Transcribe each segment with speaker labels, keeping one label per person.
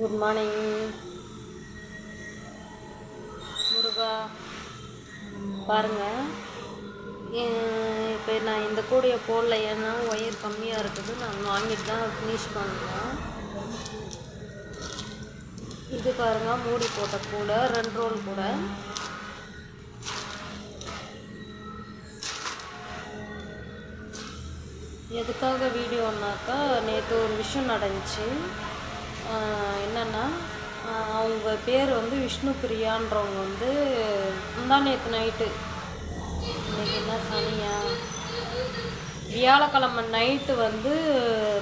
Speaker 1: Good morning முருகா பாருங்கள் இப்போ நான் இந்த கூடையை போடல ஏன்னா ஒயர் கம்மியாக இருக்குது. நான் வாங்கிட்டு தான் ஃபினிஷ் பண்ணுவேன் இது பாருங்கள் மூடி போட்ட கூடை ரெண்டு ரோல் கூடை. எதுக்காக வீடியோனாக்கா நேற்று ஒரு விஷயம் நடந்துச்சு. என்னென்னா அவங்க பேர் வந்து விஷ்ணு பிரியான்றவங்க வந்து முந்தா நேற்று நைட்டு. இன்னைக்கு என்ன சனியா? வியாழக்கிழமை நைட்டு வந்து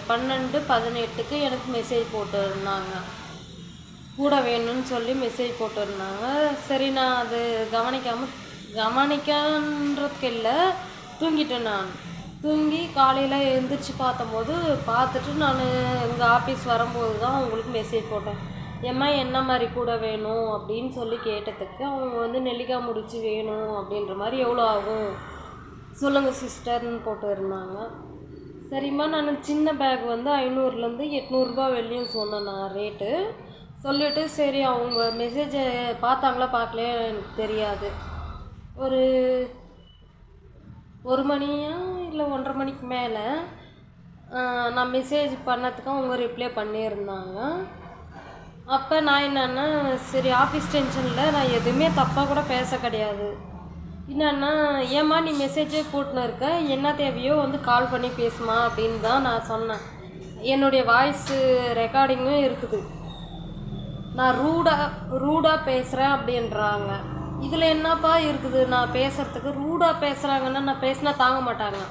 Speaker 1: பன்னெண்டு பதினெட்டுக்கு எனக்கு மெசேஜ் போட்டுருந்தாங்க. கூட வேணும்னு சொல்லி மெசேஜ் போட்டிருந்தாங்க. சரி நான் அது கவனிக்காமல் கவனிக்கன்றதுக்கு இல்லை தூங்கிட்டேன் நான். தூங்கி காலையில் எழுந்திரிச்சு பார்த்தம்போது பார்த்துட்டு நான் எங்கள் ஆஃபீஸ் வரும்போது தான் அவங்களுக்கு மெசேஜ் போட்டேன். ஏம்மா என்ன மாதிரி கூட வேணும்? அப்படின்னு சொல்லி கேட்டதுக்கு அவங்க வந்து நெல்லிக்காய் முடிச்சு வேணும் அப்படின்ற மாதிரி எவ்வளோ ஆகும்? சொல்லுங்கள் சிஸ்டர்னு போட்டு இருந்தாங்க. சரிம்மா நான் சின்ன பேக் வந்து ஐநூறுலேருந்து எட்நூறுபா வெளியும் சொன்னேன் நான் ரேட்டு சொல்லிவிட்டு சரி அவங்க மெசேஜை பார்த்தாங்களா பார்க்கலையா எனக்கு தெரியாது. ஒரு ஒரு மணியாக இல்லை ஒன்றரை மணிக்கு மேலே நான் மெசேஜ் பண்ணதுக்கு அவங்க ரிப்ளை பண்ணியிருந்தாங்க. அப்போ நான் என்னன்னா சரி ஆஃபீஸ் டென்ஷனில் நான் எதுவுமே தப்பாக கூட பேச கிடையாது. என்னன்னா ஏம்மா நீ மெசேஜே போட்டுன்னு இருக்க? என்ன தேவையோ வந்து கால் பண்ணி பேசுமா அப்படின்னு தான் நான் சொன்னேன். என்னுடைய வாய்ஸு ரெக்கார்டிங்கும் இருக்குது. நான் ரூடாக ரூடாக பேசுகிறேன் அப்படின்றாங்க. இதில் என்னப்பா இருக்குது? நான் பேசுகிறதுக்கு ரூடாக பேசுகிறாங்கன்னா நான் பேசினா தாங்க மாட்டாங்க.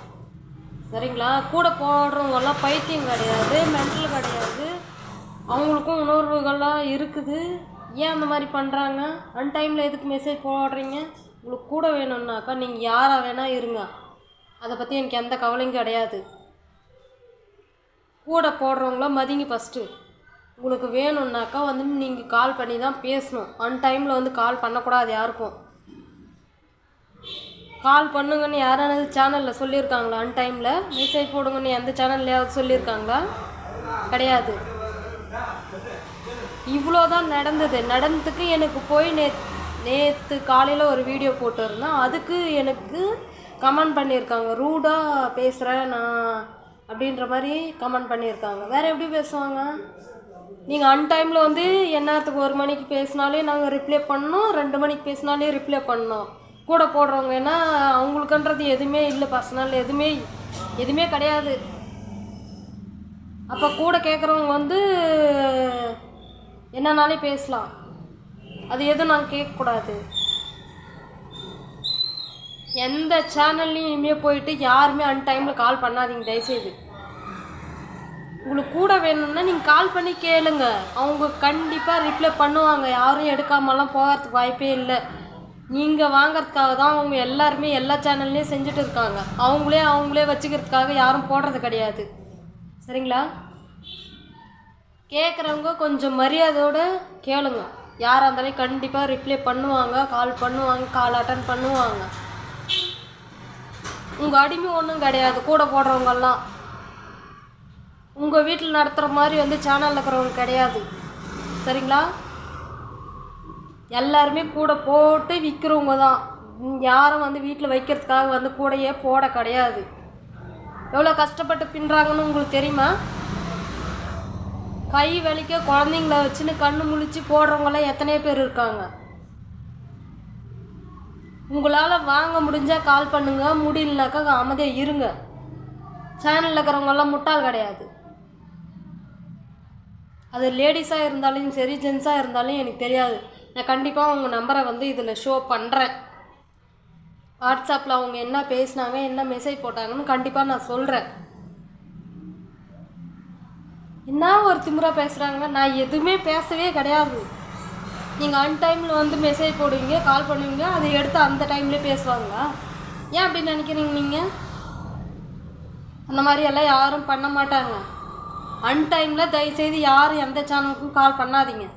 Speaker 1: சரிங்களா? கூட போடுறவங்கெல்லாம் பைத்தியம் கிடையாது மென்டல் கிடையாது. அவங்களுக்கும் உணர்வுகள்லாம் இருக்குது. ஏன் அந்த மாதிரி பண்ணுறாங்க அன் டைமில் எதுக்கு மெசேஜ் போடுறீங்க? உங்களுக்கு கூட வேணும்னாக்கா நீங்கள் யாராக வேணால் இருங்க. அதை பற்றி எனக்கு எந்த கவலையும் கிடையாது. கூட போடுறவங்கள மதிங்க ஃபஸ்ட்டு உங்களுக்கு வேணும்னாக்கா வந்து நீங்கள் கால் பண்ணி தான் பேசணும். அன் டைமில் வந்து கால் பண்ணக்கூடாது யாருக்கும். கால் பண்ணுங்கன்னு யாரானது சேனலில் சொல்லியிருக்காங்களா? அன் டைமில் மெசேஜ் போடுங்கன்னு எந்த சேனல்லையாவது சொல்லியிருக்காங்களா? கிடையாது. இவ்வளோ தான் நடந்தது. நடந்ததுக்கு எனக்கு போய் நே நேற்று காலையில் ஒரு வீடியோ போட்டிருந்தேன். அதுக்கு எனக்கு கமெண்ட் பண்ணியிருக்காங்க. ரூடாக பேசுகிறேன் நான் அப்படின்ற மாதிரி கமெண்ட் பண்ணியிருக்காங்க. வேறு எப்படி பேசுவாங்க? நீங்கள் அன் டைமில் வந்து எந்நேரத்துக்கு ஒரு மணிக்கு பேசினாலே நாங்கள் ரிப்ளை பண்ணோம். ரெண்டு மணிக்கு பேசினாலே ரிப்ளை பண்ணோம். கூட போடுறவங்க ஏன்னா அவங்களுக்குன்றது எதுவுமே இல்லை பர்சனல் எதுவுமே எதுவுமே கிடையாது. அப்போ கூட கேட்குறவங்க வந்து என்னன்னாலே பேசலாம். அது எதுவும் நாங்கள் கேட்கக்கூடாது. எந்த சேனல்லையும் இனிமேல் போயிட்டு யாருமே அன் டைமில் கால் பண்ணாதீங்க தயவுசெய்து. உங்களுக்கு கூட வேணும்னா நீங்கள் கால் பண்ணி கேளுங்க. அவங்க கண்டிப்பாக ரிப்ளை பண்ணுவாங்க. யாரும் எடுக்காமலாம் போகிறதுக்கு வாய்ப்பே இல்லை. நீங்கள் வாங்கிறதுக்காக தான் அவங்க எல்லாருமே எல்லா சேனல்லையும் செஞ்சுட்டு இருக்காங்க. அவங்களே அவங்களே வச்சுக்கிறதுக்காக யாரும் போடுறது கிடையாது. சரிங்களா? கேட்குறவங்க கொஞ்சம் மரியாதையோடு கேளுங்க. யாராக இருந்தாலும் கண்டிப்பாக ரிப்ளை பண்ணுவாங்க கால் பண்ணுவாங்க கால் அட்டன் பண்ணுவாங்க. உங்கள் அடிமை ஒன்றும் கிடையாது. கூட போடுறவங்கெல்லாம். உங்கள் வீட்டில் நடத்துகிற மாதிரி வந்து சேனலில் இருக்கிறவங்க கிடையாது. சரிங்களா? எல்லாருமே கூட போட்டு விற்கிறவங்க தான். யாரும் வந்து வீட்டில் வைக்கிறதுக்காக வந்து கூடையே போட கிடையாது. எவ்வளோ கஷ்டப்பட்டு பின்னுறாங்கன்னு உங்களுக்கு தெரியுமா? கை வலிக்க குழந்தைங்கள வச்சுன்னு கண்ணு முழிச்சு போடுறவங்களாம் எத்தனையோ பேர் இருக்காங்க. உங்களால் வாங்க முடிஞ்சால் கால் பண்ணுங்கள் முடியலனாக்கா அமைதியாக இருங்க. சேனலில் இருக்கிறவங்கெல்லாம் முட்டாள் கிடையாது. அது லேடிஸாக இருந்தாலும் சரி ஜென்ஸாக இருந்தாலும் எனக்கு தெரியாது. நான் கண்டிப்பாக உங்கள் நம்பரை வந்து இதில் ஷோ பண்ணுறேன் வாட்ஸ்அப்பில் அவங்க என்ன பேசினாங்க என்ன மெசேஜ் போட்டாங்கன்னு கண்டிப்பாக நான் சொல்கிறேன் என்ன ஒரு திமுறை பேசுகிறாங்க நான் எதுவுமே பேசவே கிடையாது. நீங்கள் அன் டைமில் வந்து மெசேஜ் போடுவீங்க கால் பண்ணுவீங்க அதை எடுத்து அந்த டைம்லேயே பேசுவாங்களா ஏன் அப்படி நினைக்கிறீங்க நீங்கள் அந்த மாதிரி எல்லாம் யாரும் பண்ண மாட்டாங்க. அன் டைமில் தயவுசெய்து யாரும் எந்த சேனலுக்கும் கால் பண்ணாதீங்க.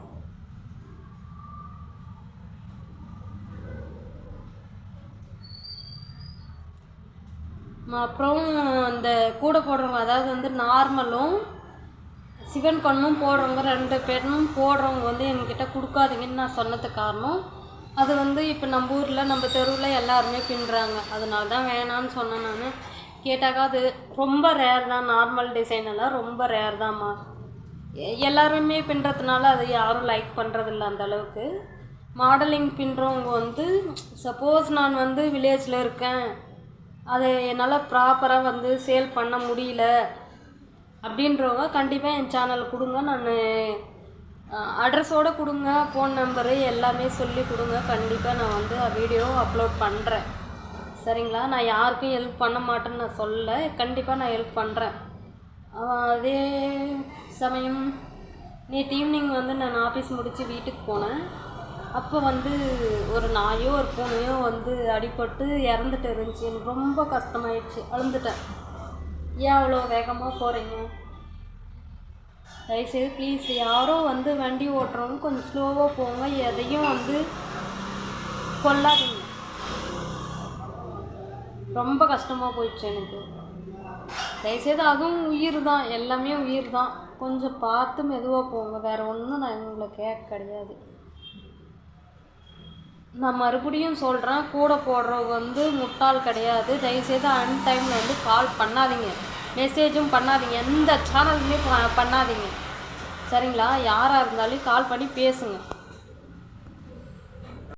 Speaker 1: அப்புறம் அந்த கூட போடுறவங்க அதாவது வந்து நார்மலும் சிவன் கண்ணும் போடுறவங்க ரெண்டு பேரும் போடுறவங்க வந்து என்கிட்ட கொடுக்காதீங்கன்னு நான் சொன்னதுக்கு காரணம். அது வந்து இப்போ நம்ம ஊரில் நம்ம தெருவில் எல்லாருமே பின்னுறாங்க. அதனால தான் வேணான்னு சொன்னேன் நான். கேட்டாக்கா அது ரொம்ப ரேர் தான். நார்மல் டிசைன் எல்லாம் ரொம்ப ரேர் தான்மா எ- எல்லாருமே பின்னுறதுனால அது யாரும் லைக் பண்ணுறதில்ல அந்த அளவுக்கு. மாடலிங் பின்னுறவங்க வந்து சப்போஸ் நான் வந்து வில்லேஜில் இருக்கேன். அதை என்னால் ப்ராப்பராக வந்து சேல் பண்ண முடியல. அப்படின்றவங்க கண்டிப்பாக என் சேனல் கொடுங்க. நான் அட்ரஸோடு கொடுங்க. ஃபோன் நம்பரு எல்லாமே சொல்லி கொடுங்க. கண்டிப்பாக நான் வந்து வீடியோ அப்லோட் பண்ணுறேன் சரிங்களா? நான் யாருக்கும் ஹெல்ப் பண்ண மாட்டேன்னு நான் சொல்ல கண்டிப்பாக நான் ஹெல்ப் பண்ணுறேன் அதே சமயம் நேற்று ஈவினிங் வந்து நான் ஆஃபீஸ் முடித்து வீட்டுக்கு போனேன். அப்போ வந்து ஒரு நாயோ ஒரு பூனையோ வந்து அடிபட்டு இறந்துட்டு இருந்துச்சு. எனக்கு ரொம்ப கஷ்டமாயிடுச்சு. அழுந்துட்டேன். ஏன் அவ்வளோ வேகமாக போகிறீங்க தயவுசெய்து ப்ளீஸ் யாரோ வந்து வண்டி ஓட்டுறவங்க கொஞ்சம் ஸ்லோவாக போங்க. எதையும் வந்து கொல்லாதீங்க. ரொம்ப கஷ்டமாக போயிடுச்சு எனக்கு. தயவுசெய்து அதுவும் உயிர் தான். எல்லாமே உயிர் தான். கொஞ்சம் பார்த்து மெதுவாக போங்க. வேறு ஒன்றும் நான் உங்களை கேட்க கிடையாது. நான் மறுபடியும் சொல்கிறேன் கூட போடுறவங்க வந்து முட்டாள் கிடையாது. தயவுசெய்து அன் டைமில் வந்து கால் பண்ணாதீங்க. மெசேஜும் பண்ணாதீங்க. எந்த சேனலுமே பண்ணாதீங்க. சரிங்களா? யாராக இருந்தாலும் கால் பண்ணி பேசுங்க.